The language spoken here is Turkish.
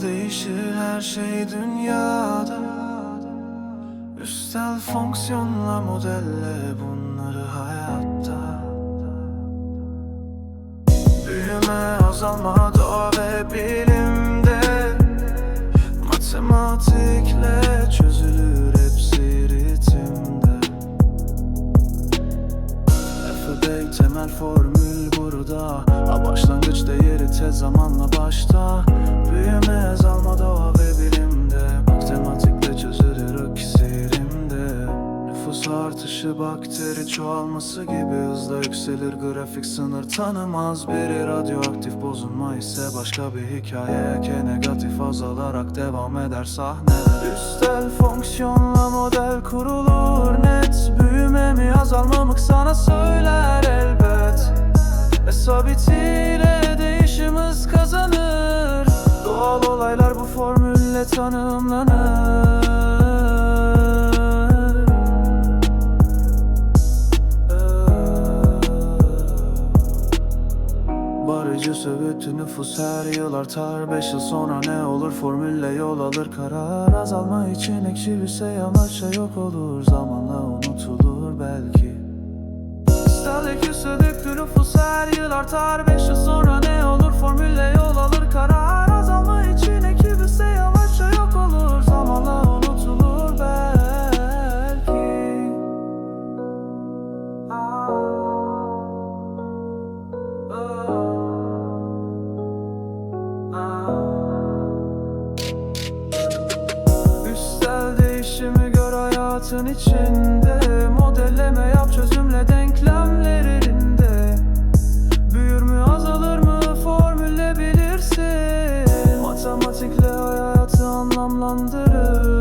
değişir her şey dünyada. Üstel fonksiyonla modelle bunları hayatta. Büyüme, azalma, doğa ve bilimde Bey temel formül burada. Ha başlangıç değeri tez zamanla başta. Büyüme, azalma, doğa ve bilimde. Matematikle çözülür iksirimde Nüfus artışı bakteri çoğalması gibi hızla yükselir Grafik sınır. Tanımaz biri radyoaktif bozulma ise başka bir hikaye. K negatif azalarak devam eder sahne. Üstel fonksiyonla model kurulur. Net Büyüme mi azalma mı sana ve sabitiyle değişim hız kazanır. Doğal olaylar bu formülle tanımlanır. Barıcı söğütü nüfus her yıl artar. Beş yıl sonra ne olur? Formülle yol alır. Karar Azalma için ekşi bir şey yavaşça yok olur. Zamanla unutulur belki. Her yıl artar Beş yıl sonra ne olur? Formülle yol alır karar Azalma için ekip ise yavaşça yok olur. Zamanla unutulur belki. Aa. Üstel değişimi gör hayatın içinde. Modelleme yap çözümle denklemler Matematikle hayatı anlamlandırır